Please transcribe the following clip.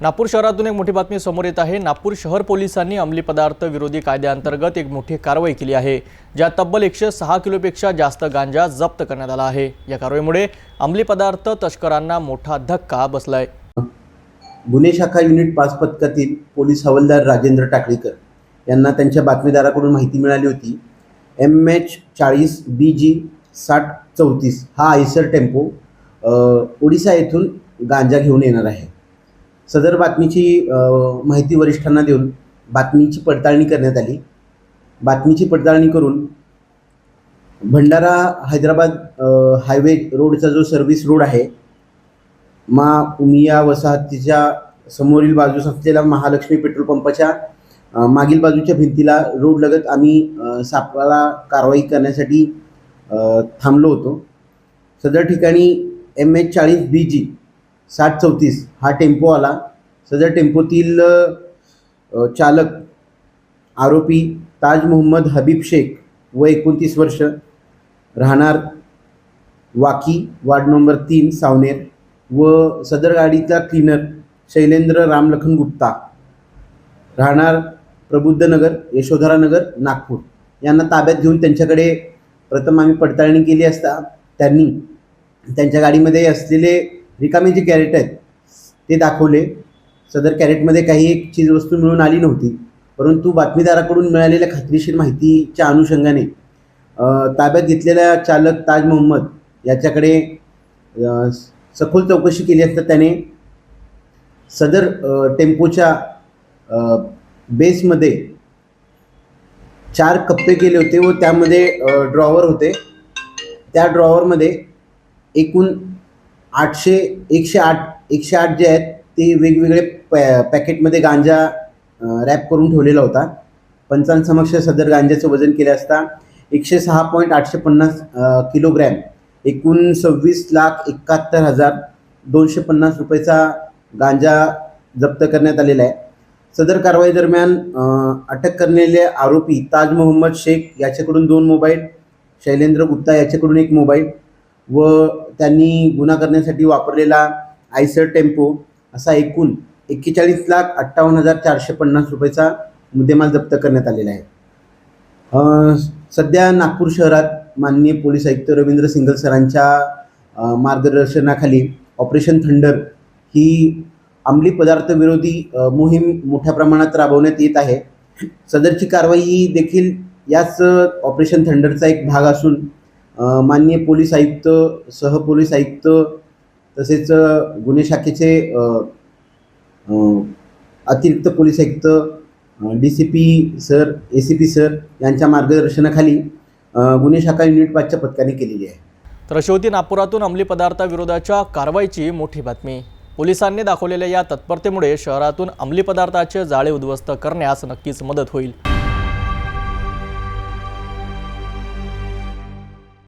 नागपूर शहरातून एक मोठी बातमी समोर येत आहे. नागपूर शहर पोलिसांनी अंमली पदार्थ विरोधी कायद्याअंतर्गत एक मोठी कारवाई केली आहे ज्यात तब्बल एकशे सहा किलोपेक्षा जास्त गांजा जप्त करण्यात आला आहे. या कारवाईमुळे अंमली पदार्थ तस्करांना मोठा धक्का बसलाय. गुन्हे शाखा युनिट पाच पथकातील पोलीस हवालदार राजेंद्र टाकळीकर यांना त्यांच्या बातमीदाराकडून माहिती मिळाली होती. एम एच चाळीस बी जी साठ चौतीस हा आयसर टेम्पो ओडिसा येथून गांजा घेऊन येणार आहे. सदर बातमीची माहिती वरिष्ठांना देऊन बातमीची पडताळणी करण्यात आली. बातमीची पडताळणी करून भंडारा हैदराबाद हायवे रोडचा जो सर्व्हिस रोड आहे मा उमिया वसाहतीच्या समोरील बाजूस असलेल्या महालक्ष्मी पेट्रोल पंपाच्या मागील बाजूच्या भिंतीला रोडलगत आम्ही सापळाला कारवाई करण्यासाठी थांबलो होतो. सदर ठिकाणी एम एच चाळीस बी जी साठ चौतीस. हा टेम्पो आला. सदर टेम्पोतील चालक आरोपी ताज मोहम्मद हबीब शेख व एकोणतीस वर्ष राहणार वाकी वार्ड नंबर तीन सावनेर व सदर गाडीचा क्लिनर शैलेंद्र रामलखन गुप्ता. राहणार प्रबुद्धनगर यशोधरानगर नागपूर. यांना ताब्यात घेऊन त्यांच्याकडे प्रथम आम्ही पडताळणी केली असता त्यांनी त्यांच्या गाडीमध्ये असलेले रिकामे जे कॅरेट आहेत ते दाखवले. सदर कॅरेटमध्ये काही एक चीजवस्तू मिळून आली नव्हती. परंतु बातमीदाराकडून मिळालेल्या खात्रीशीर माहितीच्या अनुषंगाने ताब्यात घेतलेल्या चालक ताज मोहम्मद याच्याकडे सखोल चौकशी केली असता त्याने सदर टेम्पोच्या बेसमध्ये चार कप्पे केले होते व त्यामध्ये ड्रॉवर होते. त्या ड्रॉवरमध्ये एकूण आठशे एकशे आठ एकशे आठ जे आहेत ते वेगवेगळे पॅ पॅकेटमध्ये गांजा रॅप करून ठेवलेला होता. पंचांसमक्ष सदर गांजाचं वजन केले असता एकशे सहा पॉईंट आठशे पन्नास किलोग्रॅम एकूण सव्वीस लाख एकाहत्तर हजार दोनशे पन्नास रुपयेचा गांजा जप्त करण्यात आलेला आहे. सदर कारवाई दरम्यान अटक करलेले आरोपी ताज मोहम्मद शेख याच्याकडून दोन मोबाईल शैलेंद्र गुप्ता याच्याकडून एक मोबाईल व त्यांनी गुन्हा करण्यासाठी वापरलेला आयसर टेम्पो असा एकूण एक्केचाळीस लाख अठ्ठावन्न हजार चारशे पन्नास रुपयेचा मुद्देमाल जप्त करण्यात आलेला आहे. सध्या नागपूर शहरात माननीय पोलीस आयुक्त रवींद्र सिंगल सरांच्या मार्गदर्शनाखाली ऑपरेशन थंडर ही अंमली पदार्थ विरोधी मोहीम मोठ्या प्रमाणात राबवण्यात येत आहे. सदरची कारवाई ही देखील याच ऑपरेशन थंडरचा एक भाग असून माननीय पोलीस आयुक्त सहपोलीस आयुक्त तसेच गुन्हे शाखेचे अतिरिक्त पोलीस आयुक्त D C P sir A C P sir यांच्या मार्गदर्शनाखाली गुन्हे शाखा युनिट पाचच्या पथकाने केलेली आहे. तर अशी होती नागपुरातून अंमली पदार्थाविरोधाच्या कारवाईची मोठी बातमी. पोलिसांनी दाखवलेल्या या तत्परतेमुळे शहरातून अंमली पदार्थाचे जाळे उद्ध्वस्त करण्यास नक्कीच मदत होईल.